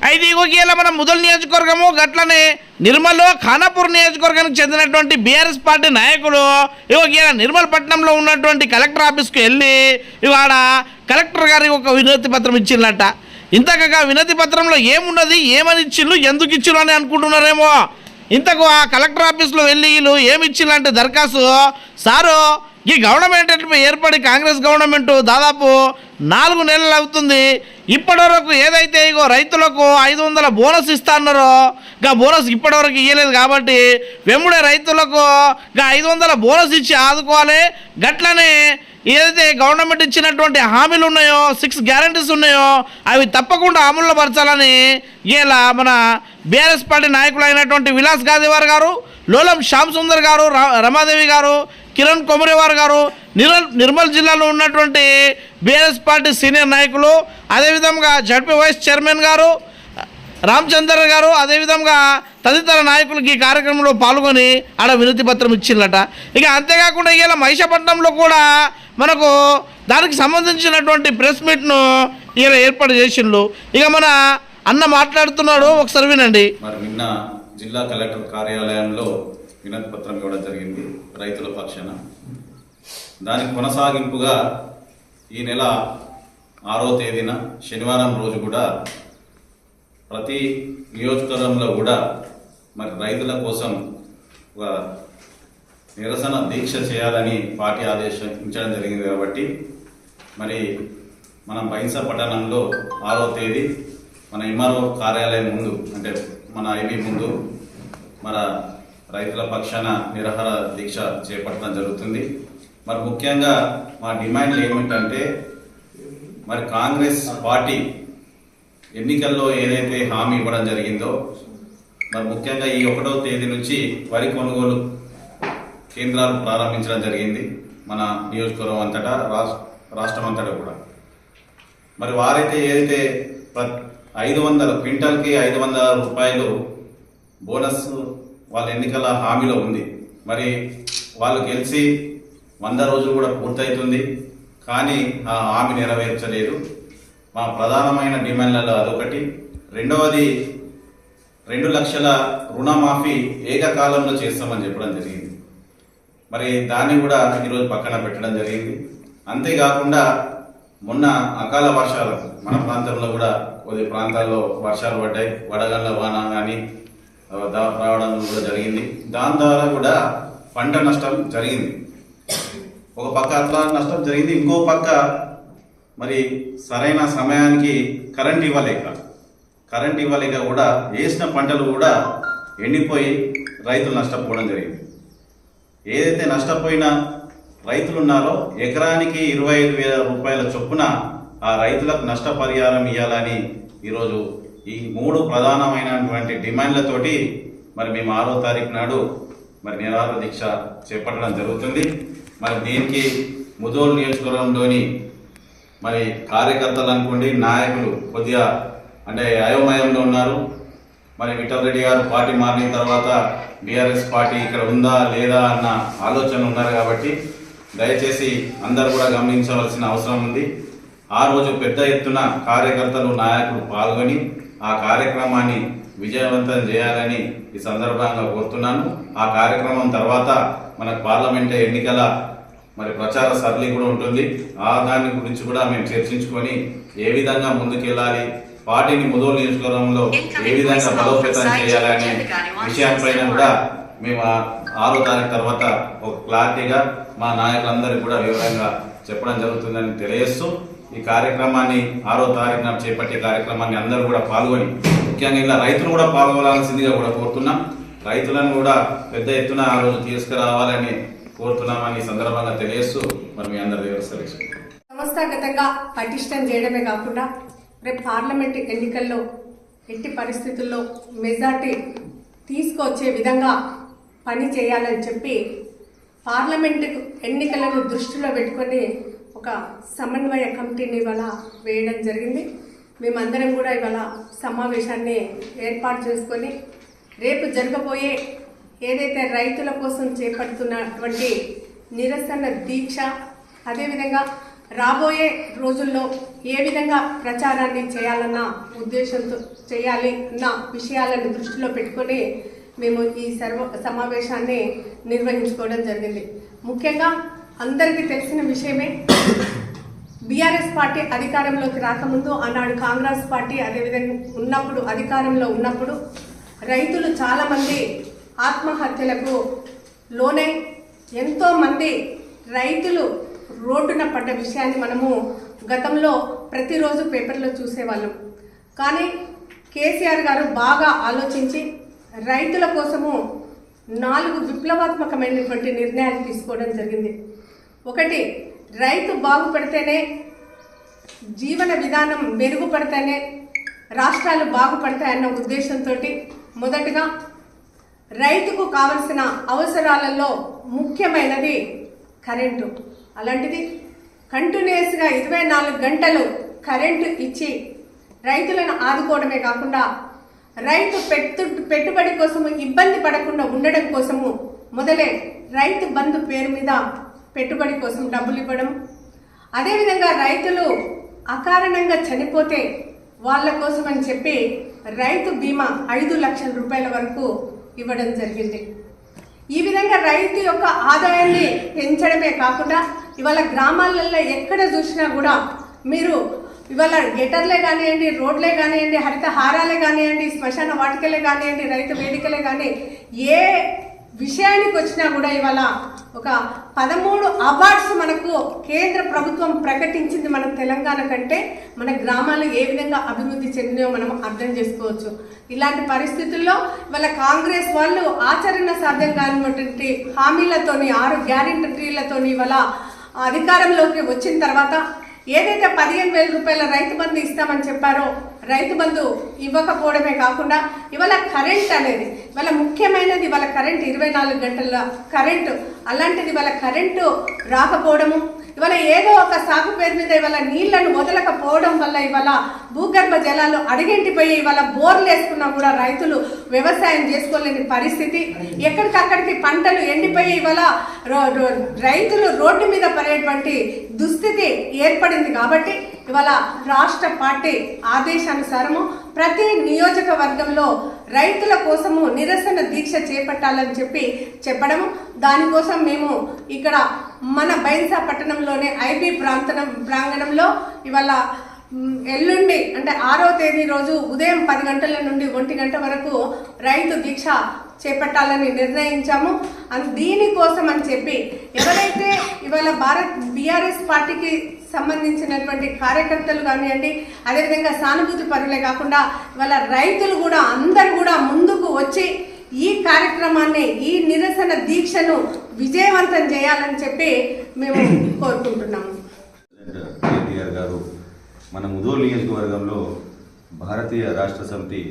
అయితే ఇగోకేలా మన ముదల్ నియోజకవర్గము గట్లనే నిర్మల్ ఖానాపూర్ నియోజకవర్గానికి చెందినటువంటి బీఆర్ఎస్ పార్టీ నాయకులు ఇగోకేలా నిర్మల్ పట్టణంలో ఉన్నటువంటి కలెక్టర్ ఆఫీస్కి వెళ్ళి ఇవాడ కలెక్టర్ గారికి ఒక వినతి పత్రం ఇచ్చిందట ఇంతకగా వినతి పత్రంలో ఏమున్నది ఏమని ఇచ్చిళ్ళు ఎందుకు ఇచ్చిళ్ళు అని అనుకుంటున్నారేమో. ఇంతకు ఆ కలెక్టర్ ఆఫీస్లో వెళ్ళి వీళ్ళు ఏమి అంటే దరఖాస్తు సారు ఈ గవర్నమెంట్ ఏర్పడి కాంగ్రెస్ గవర్నమెంట్ దాదాపు నాలుగు నెలలు అవుతుంది. ఇప్పటివరకు ఏదైతే ఇగో రైతులకు ఐదు వందల బోనస్ ఇస్తా అన్నారో ఇంకా బోనస్ ఇప్పటివరకు ఇవ్వలేదు కాబట్టి వెంబడే రైతులకు ఇంకా ఐదు వందల బోనస్ ఇచ్చి ఆదుకోవాలి. గట్లనే ఏదైతే గవర్నమెంట్ ఇచ్చినటువంటి హామీలు ఉన్నాయో సిక్స్ గ్యారంటీస్ ఉన్నాయో అవి తప్పకుండా అమలులో పరచాలని ఇలా మన బీఆర్ఎస్ పార్టీ నాయకులు అయినటువంటి విలాస్ గాదివార్ గారు లోలం శ్యామ్ సుందర్ గారు రా- రమాదేవి గారు కిరణ్ కొమరేవార్ గారు నిర్మల్ నిర్మల్ జిల్లాలో ఉన్నటువంటి బీఆర్ఎస్ పార్టీ సీనియర్ నాయకులు అదేవిధంగా జడ్పీ వైస్ చైర్మన్ గారు రామచంద్ర గారు అదేవిధంగా తదితర నాయకులకి ఈ కార్యక్రమంలో పాల్గొని ఆడ వినతి పత్రం ఇచ్చిందట ఇక అంతేకాకుండా ఇలా మహిషపట్నంలో కూడా మనకు దానికి సంబంధించినటువంటి ప్రెస్ మీట్ను ఈయన ఏర్పాటు చేసిండ్రు. ఇక మన అన్న మాట్లాడుతున్నాడు ఒకసారి వినండి. మరి నిన్న జిల్లా కలెక్టర్ కార్యాలయంలో వినతి పత్రం ఇవ్వడం జరిగింది రైతుల పక్షాన. దానికి కొనసాగింపుగా ఈ నెల ఆరో తేదీన శనివారం రోజు కూడా ప్రతి నియోజకవర్గంలో కూడా మరి రైతుల కోసం ఒక నిరసన దీక్ష చేయాలని పార్టీ ఆదేశించడం జరిగింది కాబట్టి మరి మనం బైన్స పట్టణంలో ఆరో తేదీ మన ఎంఆర్ఓ కార్యాలయం ముందు అంటే మన ఐబీ ముందు మన రైతుల పక్షాన నిరహార దీక్ష చేపట్టడం జరుగుతుంది. మరి ముఖ్యంగా మా డిమాండ్లు ఏమిటంటే మరి కాంగ్రెస్ పార్టీ ఎన్నికల్లో ఏదైతే హామీ ఇవ్వడం జరిగిందో మరి ముఖ్యంగా ఈ ఒకటో తేదీ నుంచి వరి కొనుగోలు కేంద్రాలు ప్రారంభించడం జరిగింది మన నియోజకవర్గం అంతటా రాష్ట్రం అంతటా కూడా. మరి వారైతే ఏదైతే ఐదు వందల క్వింటల్కి ఐదు వందల రూపాయలు బోనస్ వాళ్ళ ఎన్నికల హామీలో ఉంది. మరి వాళ్ళు గెలిచి వంద రోజులు కూడా పూర్తవుతుంది కానీ ఆ హామీ నెరవేర్చలేదు. మా ప్రధానమైన డిమాండ్లలో అదొకటి. రెండవది రెండు లక్షల రుణమాఫీ ఏకకాలంలో చేస్తామని చెప్పడం జరిగింది. మరి దాన్ని కూడా ఈరోజు పక్కన పెట్టడం జరిగింది. అంతేకాకుండా మొన్న అకాల వర్షాలు మన ప్రాంతంలో కూడా కొద్ది ప్రాంతాల్లో వర్షాలు పడ్డాయి. వడగళ్ళ వాన కానీ రావడం కూడా జరిగింది. దాని ద్వారా కూడా పంట నష్టం జరిగింది. ఒక పక్క అట్లా నష్టం జరిగింది. ఇంకో పక్క మరి సరైన సమయానికి కరెంట్ ఇవ్వలేక కరెంట్ ఇవ్వలేక కూడా వేసిన పంటలు కూడా ఎండిపోయి రైతులు నష్టపోవడం జరిగింది. ఏదైతే నష్టపోయినా రైతులు ఉన్నారో ఎకరానికి ఇరవై ఐదు వేల రూపాయల చొప్పున ఆ రైతులకు నష్టపరిహారం ఇవ్వాలని ఈరోజు ఈ మూడు ప్రధానమైనటువంటి డిమాండ్లతోటి మరి మేము ఆరో తారీఖు నాడు మరి నిరాహార దీక్ష చేపట్టడం జరుగుతుంది. మరి దీనికి ముదోలు నియోజకవర్గంలోని మరి కార్యకర్తలు అనుకోండి నాయకులు కొద్దిగా అంటే అయోమయంలో ఉన్నారు. మరి విఠల్ రెడ్డి గారు పార్టీ మారిన తర్వాత బీఆర్ఎస్ పార్టీ ఇక్కడ ఉందా లేదా అన్న ఆలోచన ఉన్నారు కాబట్టి దయచేసి అందరు కూడా గమనించవలసిన అవసరం ఉంది. ఆ రోజు పెద్ద ఎత్తున కార్యకర్తలు నాయకులు పాల్గొని ఆ కార్యక్రమాన్ని విజయవంతం చేయాలని ఈ సందర్భంగా కోరుతున్నాను. ఆ కార్యక్రమం తర్వాత మన పార్లమెంట్ ఎన్నికల మరి ప్రచార సరళి కూడా ఉంటుంది. ఆ దాని గురించి కూడా మేము చర్చించుకొని ఏ విధంగా ముందుకెళ్ళాలి పార్టీని ముదోలు నియోజకవర్గంలో ఏ విధంగా బలోపేతం చేయాలనే విషయాలపైన కూడా మేము ఆరో తారీఖు తర్వాత ఒక క్లారిటీగా మా నాయకులందరికీ కూడా వివరంగా చెప్పడం జరుగుతుందని తెలియజేస్తూ ఈ కార్యక్రమాన్ని ఆరో తారీఖున చేపట్టే కార్యక్రమాన్ని అందరూ కూడా పాల్గొని ముఖ్యంగా ఇలా రైతులు కూడా పాల్గొనాల్సిందిగా కూడా కోరుతున్నాం. రైతులను కూడా పెద్ద ఎత్తున ఆ రోజు తీసుకురావాలని కోరుతున్నామని సందర్భంగా తెలియజేస్తూ మరి మీ అందరి సెలక్షన్ సంస్థాగతంగా పటిష్టం చేయడమే కాకుండా రేపు పార్లమెంట్ ఎన్నికల్లో ఎట్టి పరిస్థితుల్లో మెజార్టీ తీసుకొచ్చే విధంగా పని చేయాలని చెప్పి పార్లమెంట్ ఎన్నికలను దృష్టిలో పెట్టుకొని ఒక సమన్వయ కమిటీని ఇవాళ వేయడం జరిగింది. మేమందరం కూడా ఇవాళ సమావేశాన్ని ఏర్పాటు చేసుకొని రేపు జరగబోయే ఏదైతే రైతుల కోసం చేపడుతున్నటువంటి నిరసన దీక్ష అదేవిధంగా రాబోయే రోజుల్లో ఏ విధంగా ప్రచారాన్ని చేయాలన్న ఉద్దేశంతో చేయాలి అన్న విషయాలను దృష్టిలో పెట్టుకొని మేము ఈ సర్వ సమావేశాన్ని నిర్వహించుకోవడం జరిగింది. ముఖ్యంగా అందరికీ తెలిసిన విషయమే బీఆర్ఎస్ పార్టీ అధికారంలోకి రాకముందు ఆనాడు కాంగ్రెస్ పార్టీ అదేవిధంగా ఉన్నప్పుడు అధికారంలో ఉన్నప్పుడు రైతులు చాలామంది ఆత్మహత్యలకు లోనై ఎంతోమంది రైతులు రోడ్డున పడ్డ విషయాన్ని మనము గతంలో ప్రతిరోజు పేపర్లో చూసేవాళ్ళం. కానీ కేసీఆర్ గారు బాగా ఆలోచించి రైతుల కోసము నాలుగు విప్లవాత్మకమైనటువంటి నిర్ణయాలు తీసుకోవడం జరిగింది. ఒకటి రైతు బాగుపడితేనే జీవన విధానం మెరుగుపడితేనే రాష్ట్రాలు బాగుపడతాయన్న ఉద్దేశంతో మొదటగా రైతుకు కావలసిన అవసరాలలో ముఖ్యమైనది కరెంటు. అలాంటిది కంటిన్యూస్గా ఇరవై నాలుగు గంటలు కరెంటు ఇచ్చి రైతులను ఆదుకోవడమే కాకుండా రైతు పెట్టు పెట్టుబడి కోసము ఇబ్బంది పడకుండా ఉండడం కోసము మొదలే రైతు బంధు పేరు మీద పెట్టుబడి కోసం డబ్బులు ఇవ్వడం. అదేవిధంగా రైతులు అకారణంగా చనిపోతే వాళ్ళ కోసం అని చెప్పి రైతు బీమా ఐదు లక్షల రూపాయల వరకు ఇవ్వడం జరిగింది. ఈ విధంగా రైతు యొక్క ఆదాయాన్ని పెంచడమే కాకుండా ఇవాళ గ్రామాలలో ఎక్కడ చూసినా కూడా మీరు ఇవాళ గెటర్లే కానివ్వండి రోడ్లే కానివ్వండి హరిత హారాలే కానివ్వండి శ్మశాన వాటికలే కానివ్వండి రైతు వేదికలే కానీ ఏ విషయానికి వచ్చినా కూడా ఇవాళ ఒక పదమూడు అవార్డ్స్ మనకు కేంద్ర ప్రభుత్వం ప్రకటించింది మన తెలంగాణ కంటే మన గ్రామాలు ఏ విధంగా అభివృద్ధి చెందినో మనం అర్థం చేసుకోవచ్చు. ఇలాంటి పరిస్థితుల్లో ఇవాళ కాంగ్రెస్ వాళ్ళు ఆచరణ సాధ్యం కానిటువంటి హామీలతోని ఆరు గ్యారెంటీలతోని ఇవాళ అధికారంలోకి వచ్చిన తర్వాత ఏదైతే పదిహేను వేల రూపాయల రైతు బంధు ఇస్తామని చెప్పారో రైతు బంధు ఇవ్వకపోవడమే కాకుండా ఇవాళ కరెంట్ అనేది ఇవాళ ముఖ్యమైనది ఇవాళ కరెంట్ ఇరవై నాలుగు గంటల కరెంటు. అలాంటిది ఇవాళ కరెంటు రాకపోవడము ఇవాళ ఏదో ఒక సాగు పేరు మీద ఇవాళ నీళ్ళను వదలకపోవడం వల్ల ఇవాళ భూగర్భ జలాలు అడిగంటిపోయి ఇవాళ బోర్లు వేసుకున్నా కూడా రైతులు వ్యవసాయం చేసుకోలేని పరిస్థితి. ఎక్కడికక్కడికి పంటలు ఎండిపోయి ఇవాళ రో- రో- రైతులు రోడ్డు మీద పడేటువంటి దుస్థితి ఏర్పడింది కాబట్టి ఇవాళ రాష్ట్ర పార్టీ ఆదేశానుసారము ప్రతి నియోజకవర్గంలో రైతుల కోసము నిరసన దీక్ష చేపట్టాలని చెప్పి చెప్పడము. దానికోసం మేము ఇక్కడ మన బైన్సా పట్టణంలోనే ఐబీ ప్రాంతనం ప్రాంగణంలో ఇవాళ ఎల్లుండి అంటే ఆరో తేదీ రోజు ఉదయం పది గంటల నుండి ఒంటి గంట వరకు రైతు దీక్ష చేపట్టాలని నిర్ణయించాము. దీనికోసం అని చెప్పి ఎవరైతే ఇవాళ భారత్ బీఆర్ఎస్ పార్టీకి సంబంధించినటువంటి కార్యకర్తలు కానివ్వండి అదేవిధంగా సానుభూతి పరులే కాకుండా ఇవాళ రైతులు కూడా అందరు కూడా ముందుకు వచ్చి ఈ కార్యక్రమాన్ని ఈ నిరసన దీక్షను విజయవంతం చేయాలని చెప్పి మేము కోరుకుంటున్నాము. కేటీఆర్ గారు మన ముదోల్ నియోజకవర్గంలో భారతీయ రాష్ట్ర సమితి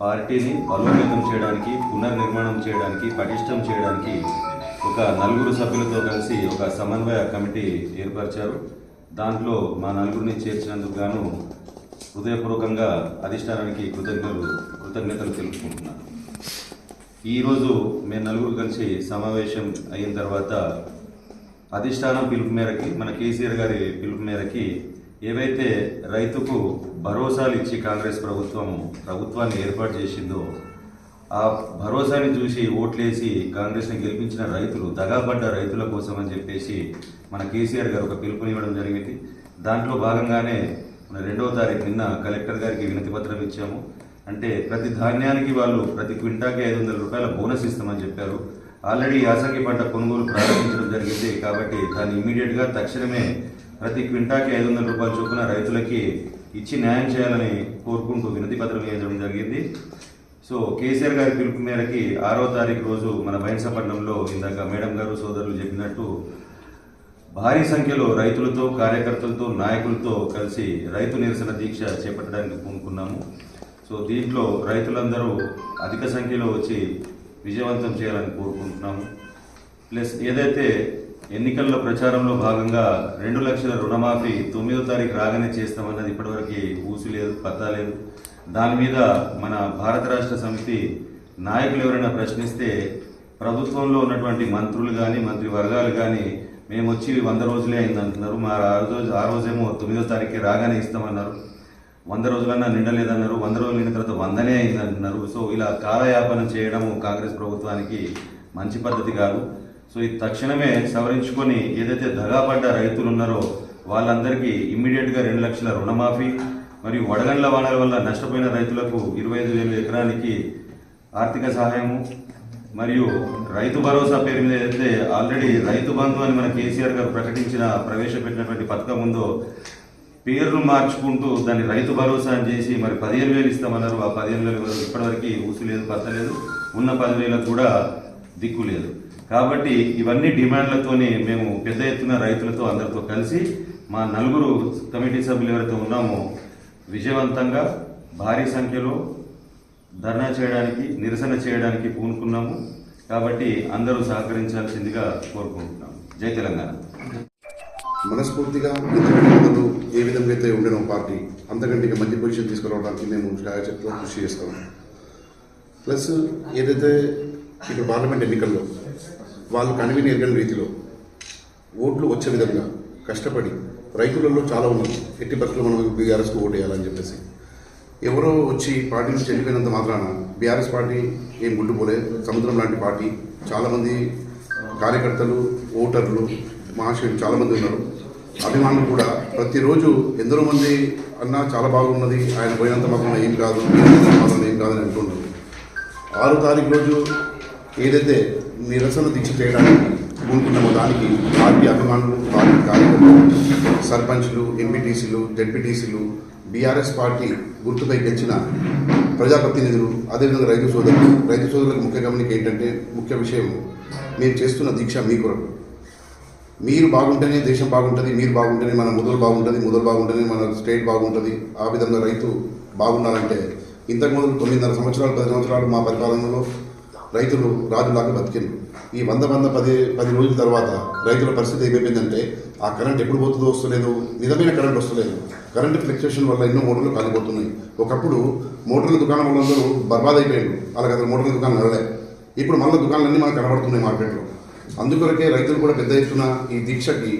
పార్టీని బలోపేతం చేయడానికి పునర్నిర్మాణం చేయడానికి పటిష్టం చేయడానికి ఒక నలుగురు సభ్యులతో కలిసి ఒక సమన్వయ కమిటీ ఏర్పరిచారు. దాంట్లో మా నలుగురిని చేర్చినందుకు గాను హృదయపూర్వకంగా అధిష్టానానికి కృతజ్ఞతలు కృతజ్ఞతలు తెలుపుకుంటున్నాను. ఈరోజు మేము నలుగురు కలిసి సమావేశం అయిన తర్వాత అధిష్టానం పిలుపు మేరకి మన కేసీఆర్ గారి పిలుపు మేరకి ఏవైతే రైతుకు భరోసాలు ఇచ్చి కాంగ్రెస్ ప్రభుత్వం ప్రభుత్వాన్ని ఏర్పాటు చేసిందో ఆ భరోసాని చూసి ఓట్లేసి కాంగ్రెస్ని గెలిపించిన రైతులు దగాపడ్డ రైతుల కోసం అని చెప్పేసి మన కేసీఆర్ గారు ఒక పిలుపునివ్వడం జరిగింది. దాంట్లో భాగంగానే మన రెండవ తారీఖు నిన్న కలెక్టర్ గారికి వినతి పత్రం ఇచ్చాము. అంటే ప్రతి ధాన్యానికి వాళ్ళు ప్రతి క్వింటాకి ఐదు వందల రూపాయల బోనస్ ఇస్తామని చెప్పారు. ఆల్రెడీ యాసంగి పంట కొనుగోలు ప్రారంభించడం జరిగింది కాబట్టి దాన్ని ఇమీడియట్గా తక్షణమే ప్రతి క్వింటాకి ఐదు వందల రూపాయల చొప్పున రైతులకి ఇచ్చి న్యాయం చేయాలని కోరుకుంటూ వినతి పత్రం వేయడం జరిగింది. సో కేసీఆర్ గారి పిలుపు మేరకి ఆరో తారీఖు రోజు మన బైన్సపట్నంలో ఇందాక మేడం గారు సోదరులు చెప్పినట్టు భారీ సంఖ్యలో రైతులతో కార్యకర్తలతో నాయకులతో కలిసి రైతు నిరసన దీక్ష చేపట్టడానికి పూనుకున్నాము. సో దీంట్లో రైతులందరూ అధిక సంఖ్యలో వచ్చి విజయవంతం చేయాలని కోరుకుంటున్నాము. ప్లస్ ఏదైతే ఎన్నికల్లో ప్రచారంలో భాగంగా రెండు లక్షల రుణమాఫీ తొమ్మిదో తారీఖు రాగానే చేస్తామన్నది ఇప్పటివరకు ఊసి లేదు పత్తా లేదు. దాని మీద మన భారత రాష్ట్ర సమితి నాయకులు ఎవరైనా ప్రశ్నిస్తే ప్రభుత్వంలో ఉన్నటువంటి మంత్రులు కానీ మంత్రి వర్గాలు కానీ మేము వచ్చి వంద రోజులే అయింది అంటున్నారు మా ఆ రోజు ఆ రోజేమో తొమ్మిదో తారీఖు రాగానే ఇస్తామన్నారు. వంద రోజులన్నా నిండలేదన్నారు. వంద రోజులు నిండిన తర్వాత వందనే అయింది అంటున్నారు సో ఇలా కాలయాపన చేయడం కాంగ్రెస్ ప్రభుత్వానికి మంచి పద్ధతి కాదు. సో ఇది తక్షణమే సవరించుకొని ఏదైతే దగాపడ్డ రైతులు ఉన్నారో వాళ్ళందరికీ ఇమ్మీడియట్గా రెండు లక్షల రుణమాఫీ మరియు వడగండ్ల వానల వల్ల నష్టపోయిన రైతులకు ఇరవై ఐదు వేల ఎకరానికి ఆర్థిక సహాయము మరియు రైతు భరోసా పేరు మీద అయితే ఆల్రెడీ రైతు బంధు అని మన కేసీఆర్ గారు ప్రకటించిన ప్రవేశపెట్టినటువంటి పథకం ఉందో పేర్లు మార్చుకుంటూ దాన్ని రైతు భరోసా అని చేసి మరి పదిహేను వేలు ఇస్తామన్నారు. ఆ పదిహేను వేలు ఇప్పటివరకు ఊసు లేదు పత్తలేదు ఉన్న పదివేలకు కూడా దిక్కు లేదు. కాబట్టి ఇవన్నీ డిమాండ్లతోని మేము పెద్ద ఎత్తున రైతులతో అందరితో కలిసి మా నలుగురు కమిటీ సభ్యులు ఎవరైతే ఉన్నామో విజయవంతంగా భారీ సంఖ్యలో ధర్నా చేయడానికి నిరసన చేయడానికి పూనుకున్నాము. కాబట్టి అందరూ సహకరించాల్సిందిగా కోరుకుంటున్నాము. జై తెలంగాణ. మనస్ఫూర్తిగా ఇంతకంటే ఏ విధంగా అయితే ఉండడం పార్టీ అంతకంటే మంచి పొజిషన్ తీసుకురావడానికి మేము ఛాయాచిత్రం కృషి చేస్తాం. ప్లస్ ఏదైతే ఇక్కడ పార్లమెంట్ ఎన్నికల్లో వాళ్ళు కనివిని ఎరగని రీతిలో ఓట్లు వచ్చే విధంగా కష్టపడి రైతులలో చాలా ఉన్నాయి ఎట్టి పరిస్థితులు మనం బీఆర్ఎస్కి ఓటు వేయాలని చెప్పేసి. ఎవరో వచ్చి పార్టీ నుంచి వెళ్ళిపోయినంత మాత్రాన బీఆర్ఎస్ పార్టీ ఏం గుడ్డుపోలే సముద్రం లాంటి పార్టీ. చాలామంది కార్యకర్తలు ఓటర్లు మహాశయులు చాలామంది ఉన్నారు. అభిమానులు కూడా ప్రతిరోజు ఎందరో మంది అన్నా చాలా బాగున్నది. ఆయన పోయినంత మాత్రం ఏం కాదు మాత్రం ఏం కాదని అంటున్నారు ఆరు తారీఖు రోజు ఏదైతే నిరసన దీక్ష చేయడానికి పూనుకున్నామో దానికి పార్టీ అభిమానులు పార్టీ కార్యకర్తలు సర్పంచ్లు ఎంపీటీసీలు జెడ్పీటీసీలు బీఆర్ఎస్ పార్టీ గుర్తుపై గెలిచిన ప్రజాప్రతినిధులు అదేవిధంగా రైతు సోదరులు. రైతు సోదరులకు ముఖ్య గమనిక ఏంటంటే ముఖ్య విషయం మేము చేస్తున్న దీక్ష మీ కొరకు. మీరు బాగుంటేనే దేశం బాగుంటుంది మీరు బాగుంటేనే మన మొదలు బాగుంటుంది మొదలు బాగుంటేనే మన స్టేట్ బాగుంటుంది ఆ విధంగా రైతు బాగుండాలంటే ఇంతకు తొమ్మిదిన్నర సంవత్సరాలు పది సంవత్సరాలు మా పరిపాలనలో రైతులు రాజులాగా బతికినారు ఈ వంద వంద పది పది రోజుల తర్వాత రైతుల పరిస్థితి ఏమైపోయిందంటే ఆ కరెంట్ ఎప్పుడు పోతుందో వస్తలేదు నిజమైన కరెంట్ వస్తలేదు. కరెంట్ ఫ్లక్చుయేషన్ వల్ల ఎన్నో మోటార్లు కాలిపోతున్నాయి. ఒకప్పుడు మోటార్ల దుకాణం వాళ్ళందరూ బర్బాద్ అయిపోయారు. అసలు మోటార్ల దుకాణం నడలే ఇప్పుడు మళ్ళీ దుకాణాలన్నీ మనకు కనబడుతున్నాయి మార్కెట్లో. అందుకొరకే రైతులు కూడా పెద్ద ఎత్తున ఈ దీక్షకి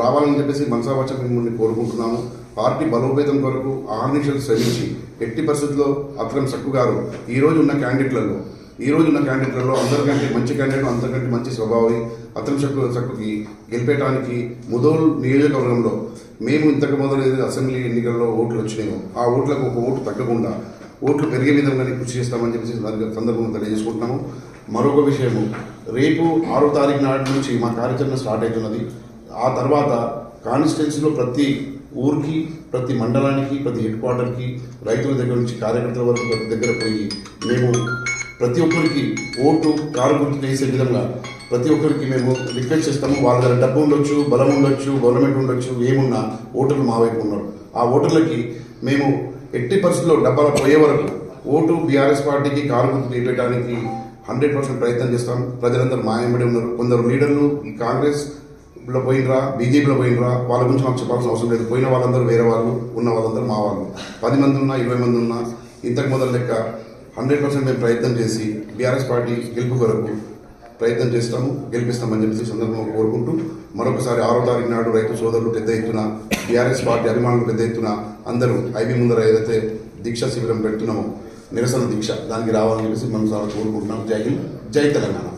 రావాలని చెప్పేసి మనసావచ్చ మిమ్మల్ని కోరుకుంటున్నాము. పార్టీ బలోపేతం కొరకు ఆర్నిషలు శ్రమించి ఎట్టి పరిస్థితుల్లో అత్రం సక్కు గారు ఈ రోజు ఉన్న క్యాండిడేట్లలో ఈ రోజు ఉన్న క్యాండిడేట్లలో అందరికంటే మంచి క్యాండిడేట్ అందరికంటే మంచి స్వభావి అతని చక్కు చక్కుకి గెలిపేయడానికి ముదోల్ నియోజకవర్గంలో మేము ఇంతకు మొదలు అసెంబ్లీ ఎన్నికల్లో ఓట్లు వచ్చినాయో ఆ ఓట్లకు ఒక ఓటు తగ్గకుండా ఓట్లు పెరిగే విధంగానే కృషి చేస్తామని చెప్పేసి సందర్భంగా తెలియజేసుకుంటున్నాము. మరొక విషయము రేపు ఆరో తారీఖు నాటి నుంచి మా కార్యాచరణ స్టార్ట్ అవుతున్నది. ఆ తర్వాత కాన్స్టిట్యున్సీలో ప్రతి ఊరికి ప్రతి మండలానికి ప్రతి హెడ్ క్వార్టర్కి రైతుల దగ్గర నుంచి కార్యకర్తల వరకు ప్రతి దగ్గర పోయి మేము ప్రతి ఒక్కరికి ఓటు కారు గుర్తు వేసే విధంగా. ప్రతి ఒక్కరికి మేము రిక్వెస్ట్ చేస్తాము. వాళ్ళ దగ్గర డబ్బు ఉండొచ్చు బలం ఉండొచ్చు గవర్నమెంట్ ఉండొచ్చు ఏమున్నా ఓటర్లు మా వైపు ఉన్నారు. ఆ ఓటర్లకి మేము ఎట్టి పరిస్థితుల్లో డబ్బాలు పోయే వరకు ఓటు బీఆర్ఎస్ పార్టీకి కారు గుర్తు వేయడానికి హండ్రెడ్ పర్సెంట్ ప్రయత్నం చేస్తాం. ప్రజలందరూ మాయబడి ఉన్నారు. కొందరు లీడర్లు ఈ కాంగ్రెస్లో పోయినరా బీజేపీలో పోయినరా వాళ్ళ గురించి మాకు చెప్పాల్సిన అవసరం లేదు. పోయిన వాళ్ళందరూ వేరే వాళ్ళు ఉన్న వాళ్ళందరూ మా వాళ్ళు. పది మంది ఉన్నా ఇరవై మంది ఉన్నా ఇంతకు మొదలు లెక్క హండ్రెడ్ పర్సెంట్ మేము ప్రయత్నం చేసి బీఆర్ఎస్ పార్టీ గెలుపు కొరకు ప్రయత్నం చేస్తాము గెలిపిస్తామని చెప్పేసి సందర్భంగా కోరుకుంటూ మరొకసారి ఆరో తారీఖు నాడు రైతు సోదరులు పెద్ద ఎత్తున బీఆర్ఎస్ పార్టీ అభిమానులు పెద్ద ఎత్తున అందరూ ఐబీ ముందర ఏదైతే దీక్షా శిబిరం పెడుతున్నామో నిరసన దీక్ష దానికి రావాలని చెప్పేసి మనం సార్ కోరుకుంటున్నాం. జై హింద్ జై తెలంగాణ.